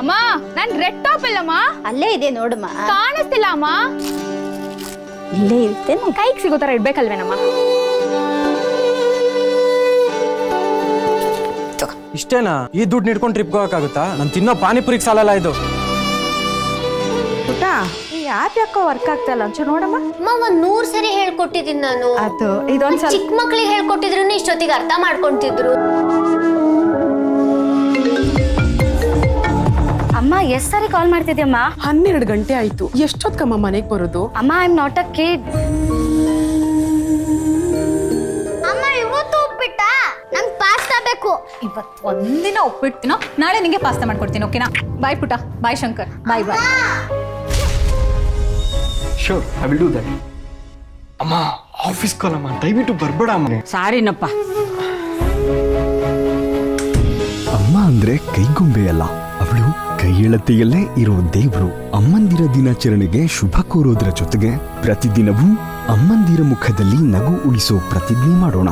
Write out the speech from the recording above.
ಅಮ್ಮ ನಾನ್ red top ಇಲ್ಲಮ್ಮ. ಅಲ್ಲೇ ಇದೆ ನೋಡಮ್ಮ. ಕಾಣಿಸ್ತಿಲ್ಲ ಅಮ್ಮ. ಇಲ್ಲೇ ಇರ್ತೇನೆ ಕೈಗೆ ಸಿಗೋ ತರ ಇಡ್ಬೇಕಲ್ವೇನಮ್ಮ? ಇಷ್ಟೇನಾ? ಈ ದುಡ್ಡು ನಿಡ್ಕೊಂಡು ಟ್ರಿಪ್ ಹೋಗಕ್ಕಾಗುತ್ತಾ? ನಾನು ತಿನ್ನೋ ಪಾನಿಪುರಿಗೆ ಸಾಲಲ್ಲ ಇದು. ಪುಟ ಈ ಆ್ಯಪ್ ಯಾಕೋ ವರ್ಕ್ ಆಗ್ತಾ ಇಲ್ಲ? ಒಂಚೂರು ನೋಡಮ್ಮ. ಅಮ್ಮ ಒಂದ್ ನೂರ್ ಸರಿ ಹೇಳ್ಕೊಟ್ಟಿದ್ದೀನಿ ನಾನು. ಅದು ಇದೊಂದ್ ಸ್ವಲ್ಪ ಚಿಕ್ಕ ಮಕ್ಳಿಗೆ ಹೇಳ್ಕೊಟ್ಟಿದ್ರು ಇಷ್ಟೊತ್ತಿಗೆ ಅರ್ಥ ಮಾಡ್ಕೊಂತಿದ್ರು. ಎಷ್ಟ್ ಸಾರಿ ಕಾಲ್ ಮಾಡ್ತಿದ್ಯಮ್ಮ? ಹನ್ನೆರಡು ಗಂಟೆ ಆಯ್ತು. ಎಷ್ಟೊತ್ಕಮ್ಮ ಮನೆಗೆ ಬರೋದು? ಅಮ್ಮ I am not a kid ಅಮ್ಮ ಇವತ್ತು ಉಪ್ಪಿಟ್ಟ? ನಂಗೆ ಪಾಸ್ತಾ ಬೇಕು. ಇವತ್ತು ಒಂದಿನ ಒಪ್ಪಿಡ್ತೀನೋ ನಾಳೆ ನಿಂಗೆ ಪಾಸ್ತಾ ಮಾಡ್ಕೊಡ್ತೀನಿ ಓಕೆನಾ ಬಾಯ್ ಪುಟ bye Shankar. Bye bye sure I will do that ಅಮ್ಮ ಆಫೀಸ್ ಕಾಲ್ ಅಮ್ಮ. ದಯವಿಟ್ಟು ಬರ್ಬೇಡ ಅಮ್ಮ. ಸಾರಿನಪ್ಪ. ಅಮ್ಮ ಅಂದ್ರೆ ಕೈಗೊಂಬೆ ಅಲ್ಲ. ಅವಳು ಕೈಯಳತೆಯಲ್ಲೇ ಇರೋ ದೇವ್ರು ಅಮ್ಮಂದಿರ ದಿನಾಚರಣೆಗೆ ಶುಭ ಕೋರೋದ್ರ ಜೊತೆಗೆ ಪ್ರತಿದಿನವೂ ಅಮ್ಮಂದಿರ ಮುಖದಲ್ಲಿ ನಗು ಉಳಿಸೋ ಪ್ರತಿಜ್ಞೆ ಮಾಡೋಣ.